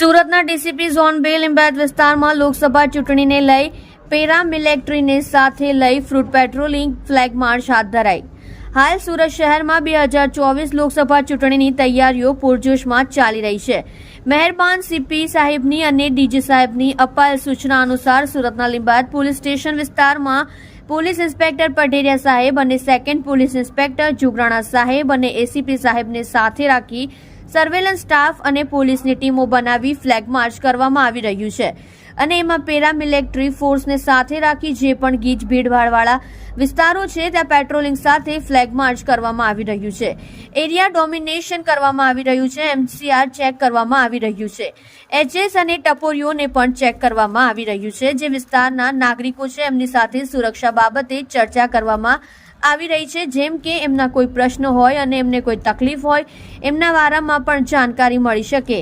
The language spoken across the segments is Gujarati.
સુરતના ડીસીપી ઝોન બે લિંબાયત વિસ્તારમાં લોકસભા ચૂંટણીને લઈ પેરા મિલિટરીને સાથે લઈ ફ્રૂટ પેટ્રોલિંગ ફ્લેગ માર્ચ હાથ ધરાઈ. હાલ સુરત શહેરમાં બે હજાર ચોવીસ લોકસભા ચૂંટણીની તૈયારીઓ પૂરજોશમાં ચાલી રહી છે. મહેરબાન સીપી સાહેબની અને ડીજી સાહેબની અપાયેલ સૂચના અનુસાર સુરતના લિંબાયત પોલીસ સ્ટેશન વિસ્તારમાં પોલીસ ઇન્સ્પેક્ટર પટેરિયા સાહેબ અને સેકન્ડ પોલીસ ઇન્સ્પેક્ટર જુગરાણા સાહેબ અને એસીપી સાહેબને સાથે રાખી સર્વેલન્સ સ્ટાફ અને પોલીસની ટીમો બનાવી ફ્લેગ માર્ચ કરવામાં આવી રહ્યું છે. અને એમાં પેરામિલિટરી ફોર્સને સાથે રાખી જે પણ ગીચ ભીડભાડવાળા વિસ્તારો છે, ત્યાં પેટ્રોલિંગ સાથે ફ્લેગ માર્ચ કરવામાં આવી રહ્યું છે. એરિયા ડોમિનેશન કરવામાં આવી રહ્યું છે, એમસીઆર ચેક કરવામાં આવી રહ્યું છે. એચએસ અને ટપોરીઓને પણ ચેક કરવામાં આવી રહ્યું છે, જે વિસ્તારના નાગરિકો છે, એમની સાથે સુરક્ષા બાબતે ચર્ચા કરવામાં આવી રહી છે. જેમ કે એમના કોઈ પ્રશ્ન હોય અને એમને કોઈ તકલીફ હોય, એમના વારામાં પણ જાણકારી મળી શકે.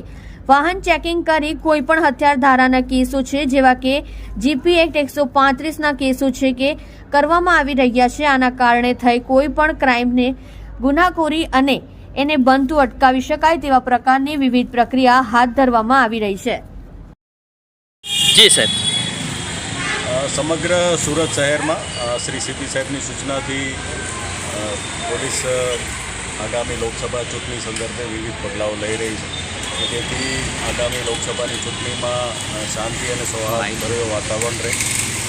વાહન ચેકિંગ કરી કોઈ પણ હથિયાર ધારાના કેસો છે, જેવા કે જીપી એક્ટ એકસો પાંત્રીસના કેસો છે કે કરવામાં આવી રહ્યા છે. આના કારણે થઈ કોઈ પણ ક્રાઇમને ગુનાખોરી અને એને બનતું અટકાવી શકાય તેવા પ્રકારની વિવિધ પ્રક્રિયા હાથ ધરવામાં આવી રહી છે. જી સાહેબ. સમગ્ર સુરત શહેરમાં શ્રી સીપી સાહેબની સૂચનાથી પોલીસ આગામી લોકસભા ચૂંટણી સંદર્ભે વિવિધ પગલાઓ લઈ રહી છે. જેથી આગામી લોકસભાની ચૂંટણીમાં શાંતિ અને સૌહાર્દભર્યું વાતાવરણ રહે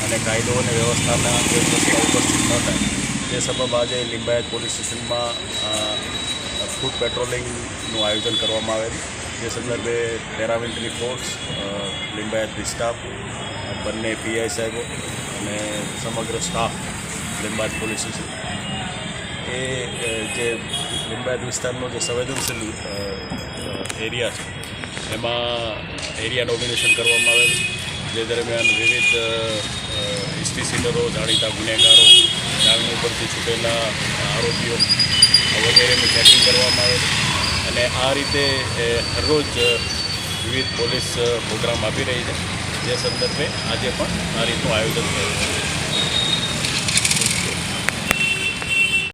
અને કાયદો અને વ્યવસ્થાના જે પ્રશ્નો ઉપસ્થિત ન થાય. તે સબબ આજે લિંબાયત પોલીસ સ્ટેશનમાં ફૂડ પેટ્રોલિંગનું આયોજન કરવામાં આવેલું. જે સંદર્ભે પેરામિલિટરી ફોર્સ લિંબાયત સ્ટાફ બંને પીઆઈ સાહેબો અને સમગ્ર સ્ટાફ લિંબાયત પોલીસ સ્ટેશન એ જે લિંબાયત વિસ્તારનો જે સંવેદનશીલ એરિયા છે, એમાં એરિયા ડોમિનેશન કરવામાં આવેલ, જે દરમિયાન વિવિધ હિસ્ટ્રી સીટરો જાણીતા ગુનેગારો ડાંગની ઉપરથી છૂટેલા આરોપીઓ વગેરેનું ચેકિંગ કરવામાં આવેલું. અને આ રીતે હરરોજ વિવિધ પોલીસ પ્રોગ્રામ આપી રહી છે. જે સંદર્ભે આજે પણ આ રીતનું આયોજન થયું છે.